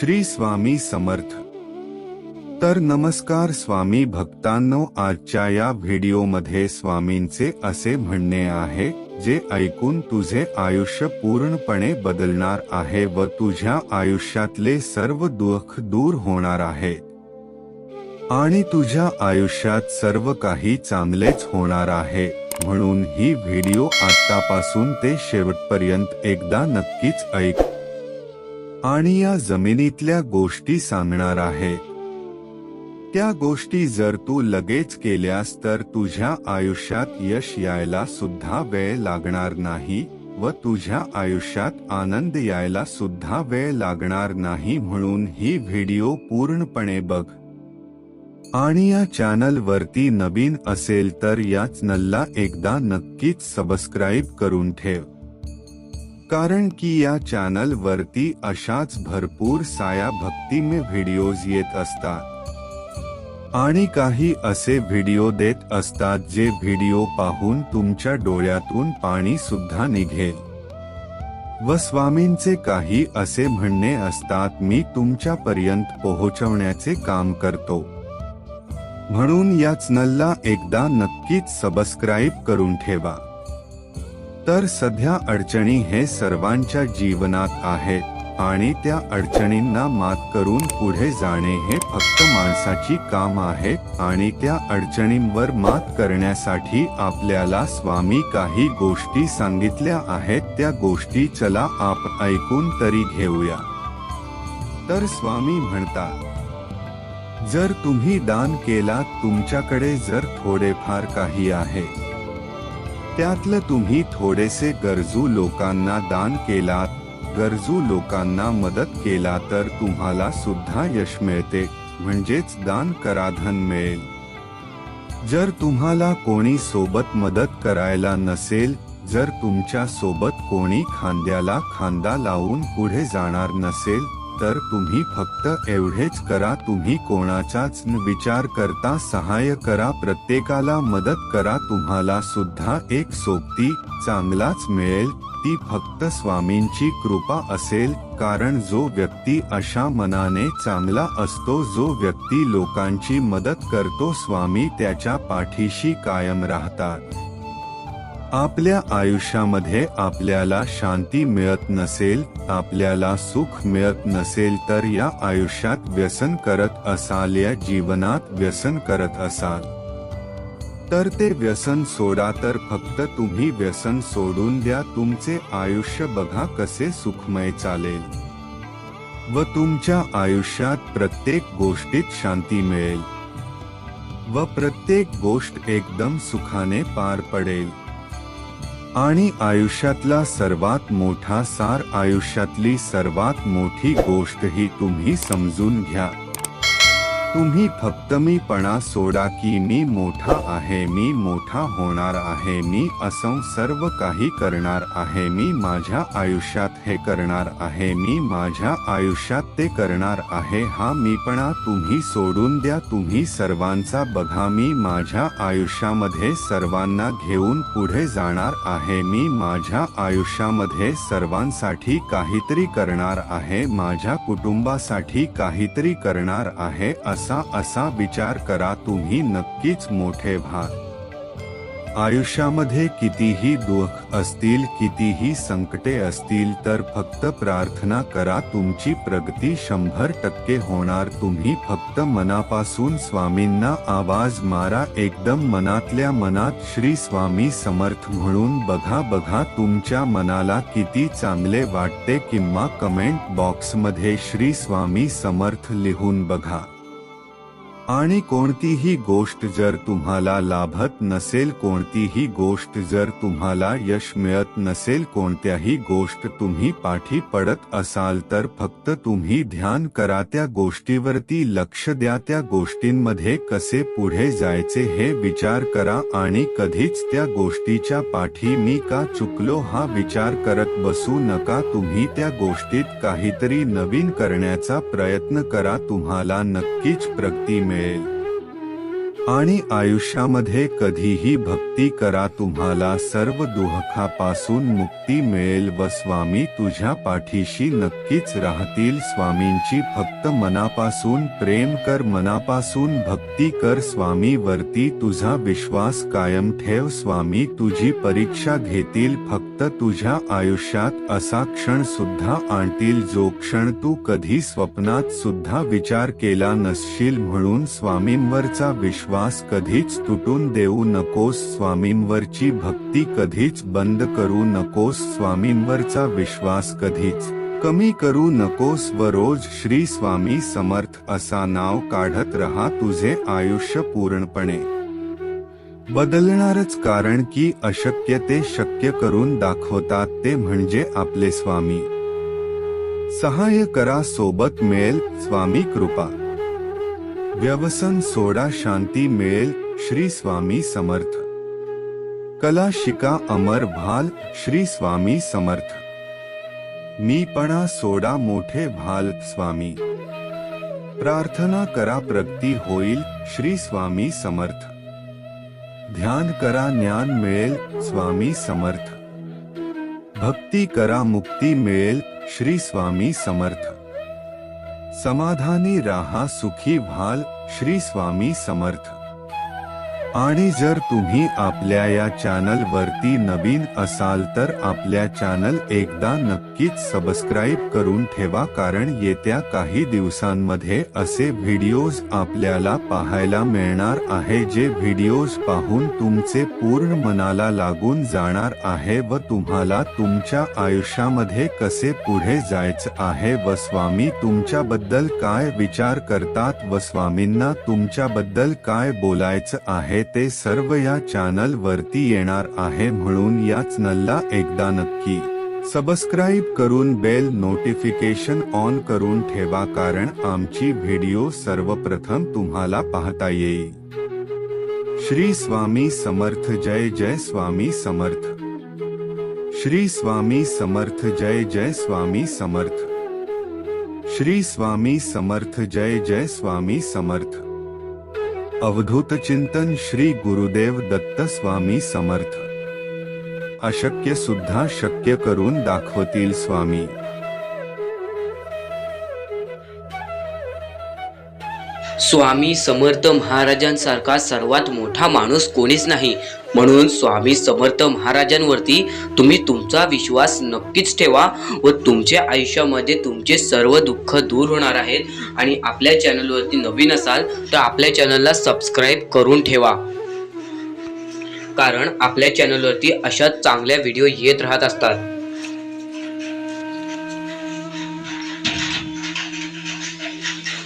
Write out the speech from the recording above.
श्री स्वामी समर्थ. तर नमस्कार स्वामी भक्तांनो आजच्या या व्हिडिओमध्ये स्वामींचे असे म्हणणे आहे जे ऐकून तुझे आयुष्य पूर्णपणे बदलणार आहे व तुझ्या आयुष्यातले सर्व दुःख दूर होणार आहे. आणि तुझ्या आयुष्यात सर्व काही चांगलेच होणार आहे म्हणून ही व्हिडिओ आतापासून ते शेवटपर्यंत एकदा नक्कीच ऐक. आणि या जमिनीतल्या गोष्टी सांगणार आहे. त्या गोष्टी जर तू लगेच केल्यास तर तुझ्या आयुष्यात यश यायला सुद्धा वेळ लागणार नाही व तुझ्या आयुष्यात आनंद यायला सुद्धा वेळ लागणार नाही म्हणून ही व्हिडिओ पूर्णपणे बघ. आणि या चॅनल वरती नवीन असेल तर या चॅनलला एकदा नक्कीच सबस्क्राईब करून ठेव. कारण की या चॅनल वरती अशाच भरपूर साया भक्तिमय व्हिडिओज येत असतात. आणि काही असे व्हिडिओ देत असतात जे व्हिडिओ पाहून तुमच्या डोळ्यातून पाणी सुद्धा निघेल. व स्वामींचे काही असे म्हणणे असतात मी तुमच्यापर्यंत पोहोचवण्याचे काम करतो. म्हणून या चॅनलला एकदा नक्कीच सबस्क्राईब करून ठेवा. तर सध्या अडचणी हे सर्वांच्या जीवनात आहेत आणि त्या अडचणींना मात करून पुढे जाणे हे फक्त माणसाची काम आहे आणि त्या अडचणींवर मात करण्यासाठी आपल्याला स्वामी काही गोष्टी सांगितल्या आहेत त्या गोष्टी चला आप ऐकून तरी घेऊया. तर स्वामी म्हणतात जर तुम्ही दान केलात तुमच्याकडे जर थोडेफार काही आहे त्यातलं तुम्ही थोडेसे गरजू लोकांना दान केलात गरजू लोकांना मदत केला तर तुम्हाला सुद्धा यश मिळते म्हणजेच दान कराधन मिळेल. जर तुम्हाला कोणी सोबत मदत करायला नसेल जर तुमच्यासोबत कोणी खांद्याला खांदा लावून पुढे जाणार नसेल तर तुम्ही फक्त एवढेच करा तुम्ही कोणाचाच विचार करता सहाय्य करा प्रत्येकाला मदत करा तुम्हाला सुद्धा एक सोबती चांगलाच मिळेल ती फक्त स्वामींची कृपा असेल कारण जो व्यक्ती अशा मनाने चांगला असतो जो व्यक्ती लोकांची मदत करतो स्वामी त्याच्या पाठीशी कायम राहतात. आपल्या आयुष्यामध्ये आपल्याला शांती मिळत नसेल आपल्याला सुख मिळत नसेल तर या आयुष्यात व्यसन करत असाल या जीवनात व्यसन करत असाल. तर ते व्यसन सोडा तर फक्त तुम्ही व्यसन सोडून द्या तुमचे आयुष्य बघा कसे सुखमय चालेल. व तुमच्या आयुष्यात प्रत्येक गोष्टीत शांती मिळेल. व प्रत्येक गोष्ट एकदम सुखाने पार पडेल. आणि आयुष्यातला सर्वात मोठा सार आयुष्यातली सर्वात मोठी गोष्ट ही तुम्ही समजून घ्या. तुम्ही फक्त मीपणा सोडा की मी मोठा आहे मी मोठा होणार आहे मी असं सर्व काही करणार आहे मी माझ्या आयुष्यात हे करणार आहे मी माझ्या आयुष्यात ते करणार आहे हा मीपणा तुम्ही सोडून द्या तुम्ही सर्वांचा बघा मी माझ्या आयुष्यामध्ये सर्वांना घेऊन पुढे जाणार आहे मी माझ्या आयुष्यामध्ये सर्वांसाठी काहीतरी करणार आहे माझ्या कुटुंबासाठी काहीतरी करणार आहे असं असा असा विचार करा तुम्ही नक्कीच मोठे व्हा आयुष्यामध्ये कितीही दुःख असतील कितीही संकटे असतील तर फक्त प्रार्थना करा तुमची प्रगती शंभर टक्के होणार. तुम्ही फक्त मनापासून स्वामींना आवाज मारा एकदम मनातल्या मनात श्री स्वामी समर्थ म्हणून बघा बघा तुमच्या मनाला किती चांगले वाटते किंवा कमेंट बॉक्समध्ये श्री स्वामी समर्थ लिहून बघा. आणि कोणतीही गोष्ट जर तुम्हाला लाभत नसेल कोणतीही गोष्ट जर तुम्हाला यश मिळत नसेल कोणत्याही गोष्ट तुम्ही पाठी पडत असाल तर फक्त तुम्ही ध्यान करा त्या गोष्टीवरती लक्ष द्या त्या गोष्टींमध्ये कसे पुढे जायचे हे विचार करा आणि कधीच त्या गोष्टीच्या पाठी मी का चुकलो हा विचार करत बसू नका. तुम्ही त्या गोष्टीत काहीतरी नवीन करण्याचा प्रयत्न करा तुम्हाला नक्कीच प्रगती मिळेल आणि आयुष्यामध्ये कधीही भक्ती करा. तुम्हाला सर्व दुःखापासून मुक्ती मिळेल व स्वामी तुझ्या पाठीशी नक्कीच राहतील. स्वामींची फक्त मनापासून प्रेम कर मनापासून भक्ती कर. स्वामी वरती तुझा विश्वास कायम ठेव. स्वामी तुझी परीक्षा घेतील फक्त तुझ्या आयुष्यात असा क्षण सुद्धा आणतील. जो क्षण तू कधी स्वप्नात सुद्धा विचार केला नसशील म्हणून स्वामींवरचा विश्वास कधीच तुटून देऊ नकोस स्वामींवरची भक्ती कधीच बंद करू नकोस स्वामींवरचा विश्वास कधीच कमी करू नकोस व रोज श्री स्वामी समर्थ असा नाव काढत रहा तुझे आयुष्य पूर्णपणे. बदलणारच कारण की अशक्य ते शक्य करून दाखवतात ते म्हणजे आपले स्वामी. सहाय्य करा सोबत मिळेल स्वामी कृपा. व्यवसन सोडा शांती मिळेल श्री स्वामी समर्थ. कला शिका अमर भाल, श्री स्वामी समर्थ. मीपणा सोडा मोठे भाल, स्वामी. प्रार्थना करा प्रगती होईल, श्री स्वामी समर्थ. ध्यान करा ज्ञान मिळेल स्वामी समर्थ. भक्ती करा मुक्ती मिळेल श्री स्वामी समर्थ. समाधानी राहा सुखी व्हाल श्री स्वामी समर्थ. आणि जर तुम्ही आपल्या या चॅनल वरती नवीन असाल तर आपल्या चॅनल एकदा नक्की नक्कीच सबस्क्राईब करून ठेवा कारण येत्या काही दिवसांमध्ये असे व्हिडिओज आपल्याला पाहायला मिळणार आहे जे व्हिडिओज पाहून तुमचे पूर्ण मनाला लागून जाणार आहे व तुम्हाला तुमच्या आयुष्यामध्ये कसे पुढे जायचं आहे व स्वामी तुमच्याबद्दल काय विचार करतात व स्वामींना तुमच्याबद्दल काय बोलायचं आहे ते सर्व या चॅनल वरती येणार आहे म्हणून या चॅनलला एकदा नक्की. सबस्क्राईब करून बेल नोटिफिकेशन ऑन करून ठेवा कारण आमची व्हिडिओ सर्वप्रथम तुम्हाला पाहता येईल. श्री स्वामी समर्थ जय जय स्वामी समर्थ. श्री स्वामी समर्थ जय जय स्वामी समर्थ. श्री स्वामी समर्थ जय जय स्वामी समर्थ. अवधूत चिंतन श्री गुरुदेव दत्त स्वामी समर्थ. अशक्य सुद्धा शक्य करून दाखवतील स्वामी. स्वामी समर्थ महाराजांसारखा सर्वात मोठा माणूस कोणीच नाही. म्हणून स्वामी समर्थ महाराजांवरती तुम्ही तुमचा विश्वास नक्कीच ठेवा व तुमच्या आयुष्यामध्ये तुमचे सर्व दुःख दूर होणार आहेत. आणि आपल्या चॅनलवरती नवीन असाल तर आपल्या चॅनलला सबस्क्राईब करून ठेवा. कारण आपल्या चॅनलवरती अशा चांगल्या व्हिडिओ येत राहत असतात.